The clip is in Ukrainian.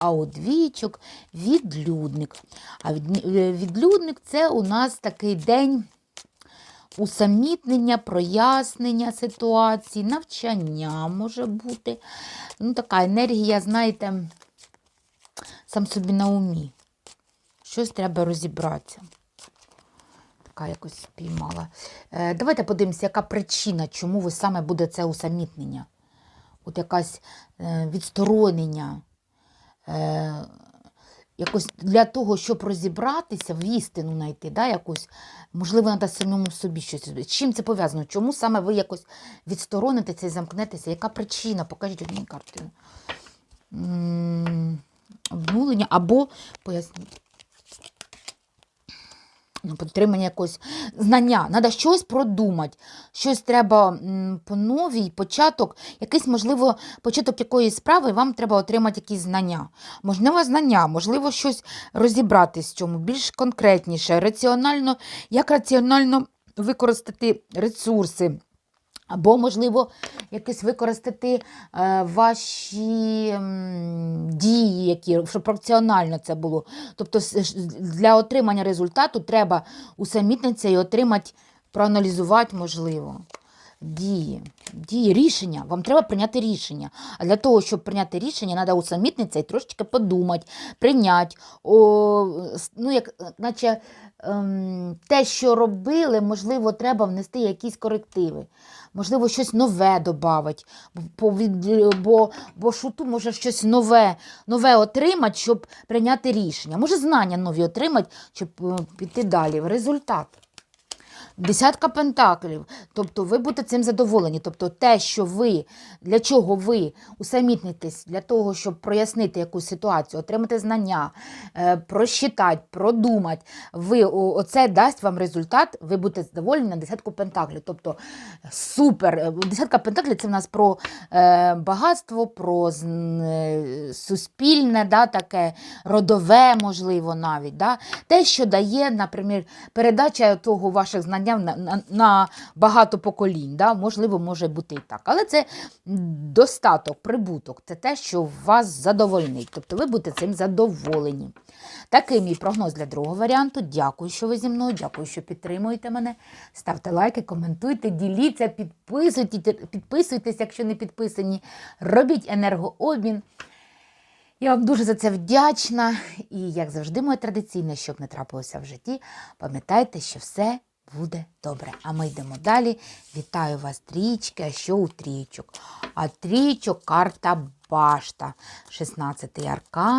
А у двічок відлюдник. А е, відлюдник це у нас такий день усамітнення, прояснення ситуації, навчання може бути. Ну, така енергія, знаєте, сам собі на умі. Щось треба розібратися. Така якось спіймала. Е, давайте подивимося, яка причина, чому ви саме буде це усамітнення. От якась е, відсторонення. Е, якось для того, щоб розібратися, в істину знайти, да, якусь, можливо, треба самому собі щось. Чим це пов'язано? Чому саме ви якось відсторонитеся і замкнетеся? Яка причина? Покажіть одній картину. Обнулення або поясніть. Ну, Підтримання якогось знання. Треба щось продумати. Щось треба по новій, початок, якийсь, можливо, початок якоїсь справи, вам треба отримати якісь знання. Можливо, знання, можливо, щось розібрати в цьому, більш конкретніше, раціонально, як раціонально використати ресурси. Або, можливо, якось використати е, ваші дії, які, щоб пропорціонально це було. Тобто для отримання результату треба усамітнитися і отримати, проаналізувати, можливо. Дії, дії, рішення. Вам треба прийняти рішення. А для того, щоб прийняти рішення, треба усамітнитися і трошечки подумати, прийняти. О, ну, як, наче ем, те, що робили, можливо, треба внести якісь корективи. Можливо, щось нове додати, бо, бо, шуту може щось нове, нове отримати, щоб прийняти рішення. Може, знання нові отримати, щоб е, піти далі. Результат. Десятка пентаклів. Тобто ви будете цим задоволені. Тобто те, що ви, для чого ви усамітнитесь, для того, щоб прояснити якусь ситуацію, отримати знання, е, просчитати, продумати, ви, оце дасть вам результат, ви будете задоволені на десятку пентаклів. Тобто супер. Е, Десятка пентаклів це в нас про е, багатство, про суспільне, да, таке родове, можливо, навіть. Да? Те, що дає, наприклад, передача того ваших знань на, на, на багато поколінь. Да? Можливо, може бути і так. Але це достаток, прибуток, це те, що вас задовольнить. Тобто ви будете цим задоволені. Такий мій прогноз для другого варіанту. Дякую, що ви зі мною. Дякую, що підтримуєте мене. Ставте лайки, коментуйте, діліться, підписуйтесь, підписуйтесь, якщо не підписані. Робіть енергообмін. Я вам дуже за це вдячна. І, як завжди, моє традиційне, щоб не трапилося в житті, пам'ятайте, що все буде добре. А ми йдемо далі. Вітаю вас, трічки, а що у трічок? А трічок карта башта, 16-й аркан.